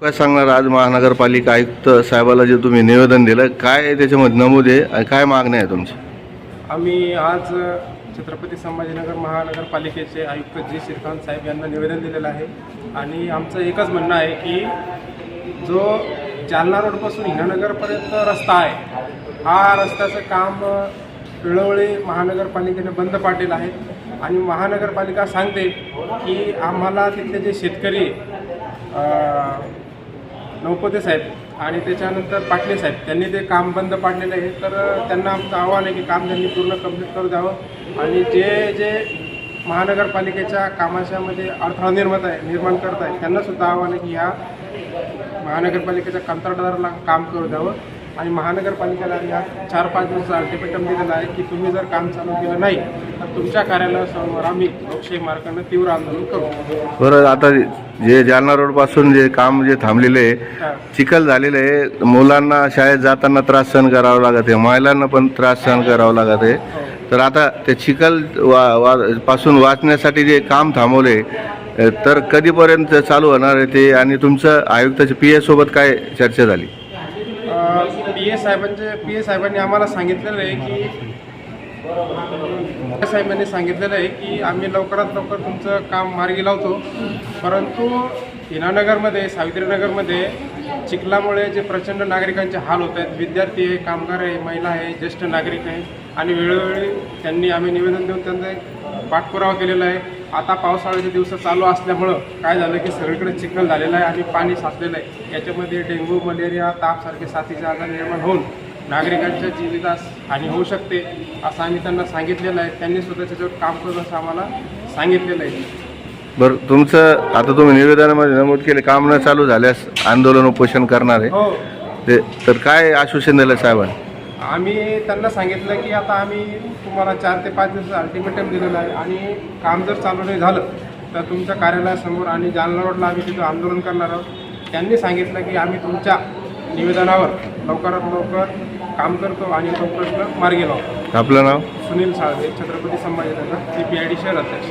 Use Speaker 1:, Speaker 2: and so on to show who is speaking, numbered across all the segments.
Speaker 1: काय सांगणार आज महानगरपालिका आयुक्त साहेबाला जे तुम्ही निवेदन दिलं काय त्याच्यामध्ये नमूद आहे आणि काय मागणी आहे तुमची?
Speaker 2: आम्ही आज छत्रपती संभाजीनगर महानगरपालिकेचे आयुक्त जी. श्रीकांत साहेब यांना निवेदन दिलेलं आहे. आणि आमचं एकच म्हणणं आहे की जो जालना रोडपासून हिरानगरपर्यंत रस्ता आहे हा रस्त्याचं काम वेळोवेळी महानगरपालिकेने बंद पाडलेलं आहे. आणि महानगरपालिका सांगते की आम्हाला तिथले जे शेतकरी नौपते साहेब आणि त्याच्यानंतर पाटले साहेब त्यांनी ते काम बंद पाडलेलं आहे. तर त्यांना आमचं आव्हान आहे की काम त्यांनी पूर्ण कंप्लीट करू द्यावं. आणि जे जे महानगरपालिकेच्या कामाच्यामध्ये अडथळा निर्मात आहे निर्माण करत आहे त्यांनासुद्धा आव्हान आहे की ह्या महानगरपालिकेच्या कंत्राटदाराला काम करू द्यावं. आणि महानगरपालिकेला या चार पाच दिवसाचा अल्टिमेटम दिलेला आहे की तुम्ही जर काम चालू केलं नाही तर तुमच्या कार्यालयासमोर आम्ही लोकशाही मार्गानं तीव्र आंदोलन करू.
Speaker 1: बरं आता जे जालना रोडपासून जे काम जे थांबलेले आहे चिखल झालेलं आहे मुलांना शाळेत जाताना त्रास सहन करावा लागत आहे महिलांना पण त्रास सहन करावा लागत आहे. तर आता ते चिखल वा वा पासून वाचण्यासाठी जे काम थांबवले तर कधीपर्यंत चालू होणार आहे ते? आणि तुमचं आयुक्ताच्या पी ए सोबत काय चर्चा झाली?
Speaker 2: पी ए साहेबांचे पी ए साहेबांनी आम्हाला सांगितलेलं आहे की साहेबांनी सांगितलेलं आहे की आम्ही लवकरात लवकर तुमचं काम मार्गी लावतो. परंतु हिनानगरमध्ये सावित्रीनगरमध्ये चिखलामुळे जे प्रचंड नागरिकांचे हाल होत आहेत विद्यार्थी आहे कामगार आहे महिला आहे ज्येष्ठ नागरिक आहे आणि वेळोवेळी त्यांनी आम्ही निवेदन देऊन त्यांचा एक पाठपुरावा केलेला आहे. आता पावसाळ्याचे दिवस चालू असल्यामुळं काय झालं की सगळीकडे चिखल झालेलं आहे आणि पाणी साचलेलं आहे. याच्यामध्ये डेंग्यू मलेरिया तापसारखे साथीचे आजार निर्माण होऊन नागरिकांच्या जीवितास हानी होऊ शकते असं आम्ही त्यांना सांगितलेलं आहे. त्यांनी सुद्धा त्याच्यावर काम करून असं आम्हाला सांगितलेलं आहे.
Speaker 1: बरं तुमचं आता तुम्ही निवेदनामध्ये नमूद केले काम न चालू झाल्यास आंदोलन उपोषण करणार आहे.
Speaker 2: हो.
Speaker 1: ते तर काय आश्वासन दिलं साहेबांनी?
Speaker 2: आम्ही त्यांना सांगितलं की आता आम्ही तुम्हाला चार ते पाच दिवस अल्टिमेटम दिलेलं आहे. आणि काम जर चालू नाही झालं तर तुमच्या कार्यालयासमोर आणि जालना रोडला आम्ही तिथं आंदोलन करणार आहोत. त्यांनी सांगितलं की आम्ही तुमच्या निवेदनावर लवकरात लवकर काम करतो आणि तो प्रश्न मार्गी लावतो.
Speaker 1: आपलं नाव?
Speaker 2: Sunil Salve Chhatrapati Sambhajinagar C P I D शहर अध्यक्ष.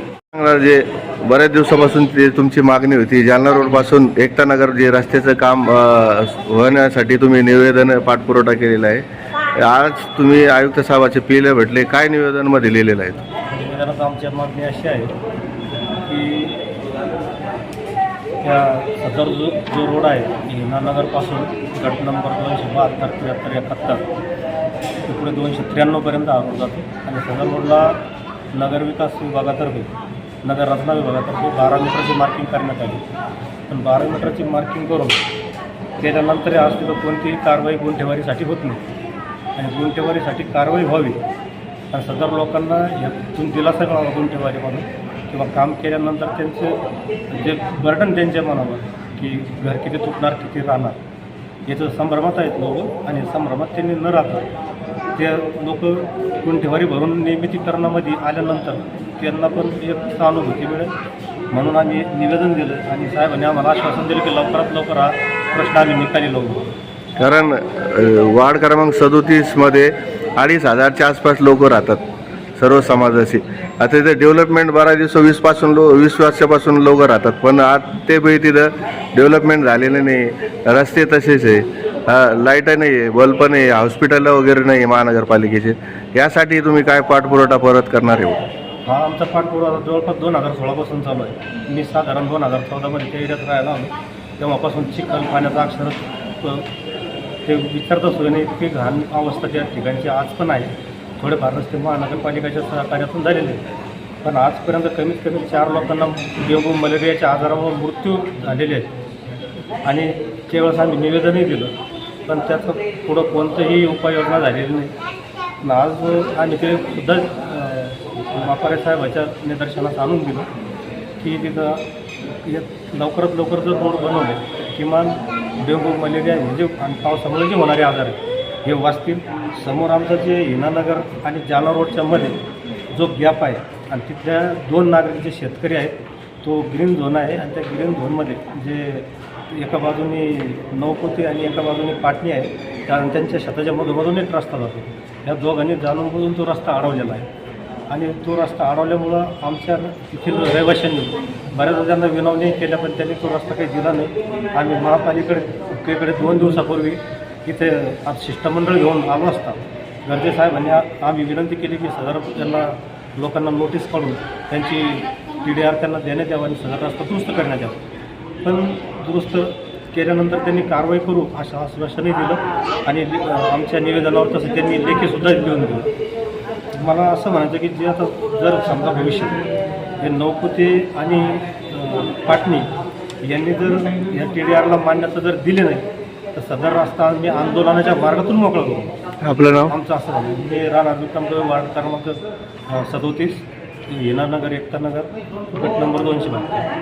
Speaker 1: जे बऱ्याच दिवसापासून ते तुमची मागणी होती जालना रोडपासून एकता नगर जे रस्त्याचं काम होण्यासाठी तुम्ही निवेदन पाठपुरवठा केलेला आहे. आज तुम्ही आयुक्त साहेबाचे पिले भेटले काय निवेदनमध्ये लिहिलेलं आहे?
Speaker 3: निवेदनात आमची मागणी अशी आहे की त्या सदर जो जो रोड आहे हिनानगरपासून गट नंबर दोनशे बहात्तर त्र्याहत्तर एकाहत्तर ते पुढे दोनशे त्र्याण्णवपर्यंत हा रोड जातो. आणि सदर रोडला नगरविकास विभागातर्फे नगर रचना विभागातर्फे बारा मीटरची मार्किंग करण्यात आली. पण बारा मीटरची मार्किंग करून त्याच्यानंतर आज तिथं कोणतीही कारवाई गुंठेवारीसाठी होत नाही. आणि गुंठेवारीसाठी कारवाई व्हावी. आणि सदर लोकांना यातून दिलासा मिळावा गुंठेवारीमधून किंवा काम केल्यानंतर त्यांचं जे बर्डन त्यांच्या मनावर की घर किती तुटणार किती राहणार याचं संभ्रमात आहेत लोक. आणि संभ्रमात त्यांनी न राहता ते लोक गुंठेवारी भरून नियमितीकरणामध्ये आल्यानंतर त्यांना पण एक सहानुभूती मिळेल. म्हणून आम्ही निवेदन दिलं आणि साहेबांनी आम्हाला आश्वासन दिलं की लवकरात लवकर हा प्रश्न आम्ही निकाली लावू.
Speaker 1: कारण वार्ड क्रमांक सदोतीसमध्ये अडीच हजारच्या आसपास लोक राहतात सर्व समाजाशी. आता इथे डेव्हलपमेंट बारा दिवस वीसपासून लो वीस वर्षापासून लोक राहतात पण आज ते वेळी तिथं डेव्हलपमेंट झालेलं नाही रस्ते तसेच आहे. लाइट नाही आहे बल्ब नाही आहे हॉस्पिटल वगैरे नाही आहे महानगरपालिकेचे. यासाठी तुम्ही काय पाठपुरवठा परत करणार आहे?
Speaker 3: हा आमचा पाठपुरावा जवळपास दोन हजार सोळापासून चालू आहे. मी साधारण दोन हजार चौदामध्ये त्या एरियात राहिला आम्ही तेव्हापासून चिखल पाण्याचा अक्षर ते विचारता सोय नाही. इतकी घाण अवस्था त्या ठिकाणची आज पण आहे. थोडेफार रस्ते महानगरपालिकेच्या सहकार्यातून झालेले आहेत. पण आजपर्यंत कमीत कमी चार लोकांना डेंगू मलेरियाच्या आजारामुळे मृत्यू झालेले आहेत. आणि त्यावेळेस आम्ही निवेदनही दिलं. पण त्याचं पुढं कोणतंही उपाययोजना झालेली नाही. आज आम्ही ते सुद्धा अं, साहेबाच्या निदर्शनास आणून दिलं की तिथं एक लवकरात लवकर जर रोड बनवले किमान डेंगू मलेरिया हे जे आणि पावसामुळे जे होणारे आजार आहेत हे वाचतील. समोर आमचं जे हिनानगर आणि जालना रोडच्या मध्ये जो गॅप आहे आणि तिथल्या दोन नागरिक जे शेतकरी आहेत तो ग्रीन झोन आहे आणि त्या ग्रीन झोनमध्ये जे एका बाजूने नौकोती आणि एका बाजूने पाटणी आहे कारण त्यांच्या शेताच्या मधोमधून एक रस्ता जातो. या दोघांनी जाणून बुजून तो रस्ता अडवलेला आहे. आणि तो रस्ता अडवल्यामुळं आमच्या तिथील रहिवाशांनी बऱ्याचदा त्यांना विनवणी केल्या पण त्यांनी तो रस्ता काही दिला नाही. आम्ही महापालिकेकडे दोन दिवसापूर्वी इथे आज शिष्टमंडळ घेऊन आलो असता. गर्जे साहेबांनी आम्ही विनंती केली की सदर त्यांना लोकांना नोटीस काढून त्यांची टी डी आर त्यांना देण्यात यावं आणि सदर रस्ता दुरुस्त करण्यात यावं. पण दुरुस्त केल्यानंतर त्यांनी कारवाई करू असं आश्वासनही दिलं आणि आमच्या निवेदनावर तसं त्यांनी लेखीसुद्धा लिहून दिलं. मला असं म्हणायचं की जे आता जर समजा भविष्यात हे नौकुते आणि पाटणी यांनी जर या टी डी आरला मान्यता जर दिली नाही तर सदर रस्ता आम्ही आंदोलनाच्या मार्गातून मोकळा करू.
Speaker 1: आपलं नाव?
Speaker 3: आमचं असं झालं मी राहणार विक्रमगड वार्ड क्रमांक सदोतीस हिनानगर एकता नगर गट नंबर दोनशे बारा